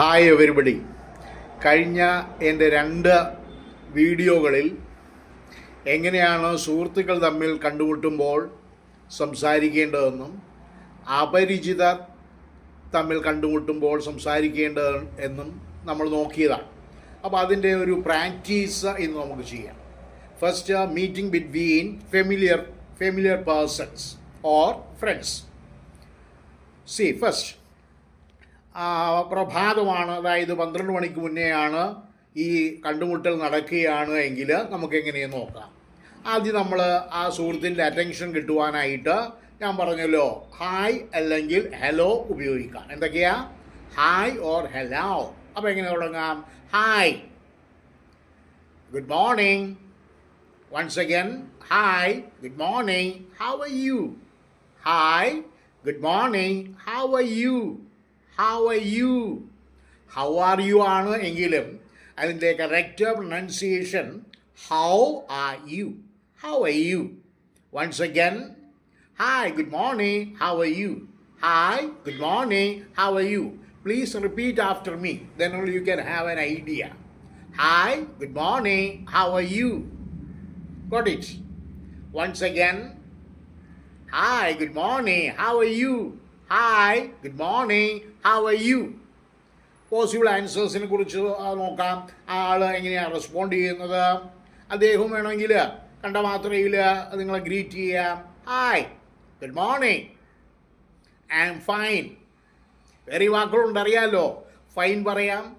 Hi everybody കഴിഞ്ഞ എന്റെ രണ്ട് വീഡിയോകളിൽ എങ്ങനെയാണ് സുഹൃത്തുക്കൾ തമ്മിൽ കണ്ടുമുട്ടുമ്പോൾ സംസാരിക്കേണ്ടതെന്നും അപരിചിതർ തമ്മിൽ കണ്ടുമുട്ടുമ്പോൾ സംസാരിക്കേണ്ടത് എന്നും നമ്മൾ നോക്കിയതാണ്. അപ്പോൾ അതിന്റെ ഒരു പ്രാക്ടീസ് ഇന്ന് നമുക്ക് ചെയ്യാം. First meeting between familiar familiar persons or friends C first പ്രഭാതമാണ് അതായത് പന്ത്രണ്ട് മണിക്ക് മുന്നെയാണ് ഈ കണ്ടുമുട്ടൽ നടക്കുകയാണ് എങ്കിൽ എങ്ങനെയാണ് നോക്കാം. ആദ്യം നമ്മൾ ആ സുഹൃത്തിന്റെ അറ്റൻഷൻ കിട്ടുവാനായിട്ട് ഞാൻ പറഞ്ഞല്ലോ ഹായ് അല്ലെങ്കിൽ ഹലോ ഉപയോഗിക്കാം. എന്തൊക്കെയാ? ഹായ് ഓർ ഹലോ അപ്പോൾ എങ്ങനെ തുടങ്ങാം? Hi good morning once again hi good morning how are you hi good morning how are you how are you how are you ആണ് എങ്കിലും അതിന്റെ correct pronunciation how are you how are you once again hi good morning how are you hi good morning how are you please repeat after me then all you can have an idea hi good morning how are you Got it? Once again. Hi, good morning. How are you? Hi, good morning how are you possible ആൻസേഴ്സിനെ കുറിച്ച് നോക്കാം. ആൾ എങ്ങനെയാണ് respond ചെയ്യുന്നത്? അദ്ദേഹം വേണമെങ്കിൽ കണ്ട മാത്രയിൽ നിങ്ങളെ greet ചെയ്യാം. Hi good morning I am fine വേറെ വാക്കുകളുണ്ട് അറിയാമല്ലോ ഫൈൻ പറയാം.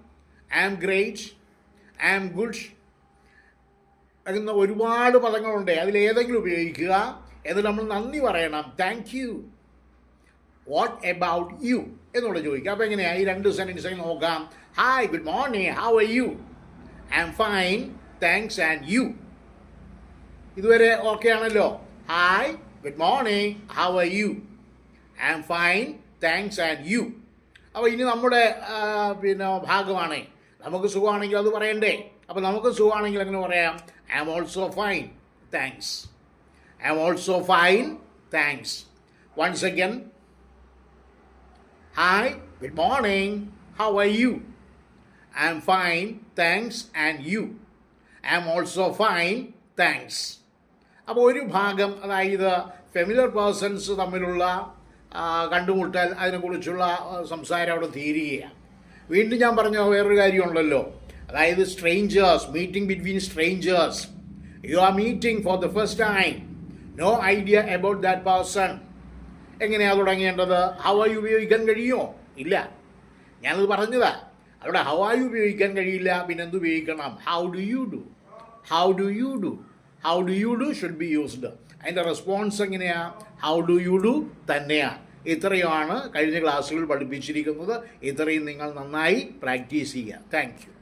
I am great I am good എന്ന ഒരുപാട് പദങ്ങളുണ്ട്. അതിലേതെങ്കിലും ഉപയോഗിക്കുക. എന്നിട്ട് നമ്മൾ നന്ദി പറയണം. Thank you what about you എന്നുള്ള ചോദിക്കുക. അപ്പോൾ എങ്ങനെയാണ് ഈ രണ്ട് സെന്റൻസ് നോക്കാം. Hi good morning how are you I am fine thanks and you ഇതുവരെ ഓക്കെ ആണല്ലോ. Hi good morning how are you I am fine thanks and you അപ്പോൾ ഇനി നമ്മുടെ പിന്നെ ഭാഗമാണ്. നമുക്ക് സുഖമാണെങ്കിൽ അത് പറയണ്ടേ? അപ്പോൾ നമുക്ക് സുഖമാണെങ്കിൽ അങ്ങനെ പറയാം? I am also fine thanks I am also fine thanks once again hi good morning. How are you? I'm fine, thanks, and you? I'm also fine, thanks. അപ്പോൾ ഒരു ഭാഗം അതായത് ഫെമിലർ പേഴ്സൺസ് തമ്മിലുള്ള കണ്ടുമുട്ടൽ അതിനെക്കുറിച്ചുള്ള സംസാരം അവിടെ തീരുകയാണ് വീണ്ടും ഞാൻ പറഞ്ഞ വേറൊരു കാര്യമുണ്ടല്ലോ അതായത് strangers meeting between strangers you are meeting for the first time no idea about that person എങ്ങനെയാണ് തുടങ്ങേണ്ടത്? ഹവായി ഉപയോഗിക്കാൻ കഴിയുമോ? ഇല്ല. ഞാനത് പറഞ്ഞതാ. അവിടെ ഹവായി ഉപയോഗിക്കാൻ കഴിയില്ല. പിന്നെ എന്ത് ഉപയോഗിക്കണം? How do you do how do you do how do you do should be used അതിന്റെ റെസ്പോൺസ് എങ്ങനെയാണ് ഹൗ ഡു യു ഡു തന്നെയാണ് ഇത്രയുമാണ് കഴിഞ്ഞ ക്ലാസ്സുകൾ പഠിപ്പിച്ചിരിക്കുന്നത്. ഇത്രയും നിങ്ങൾ നന്നായി പ്രാക്ടീസ് ചെയ്യുക. താങ്ക്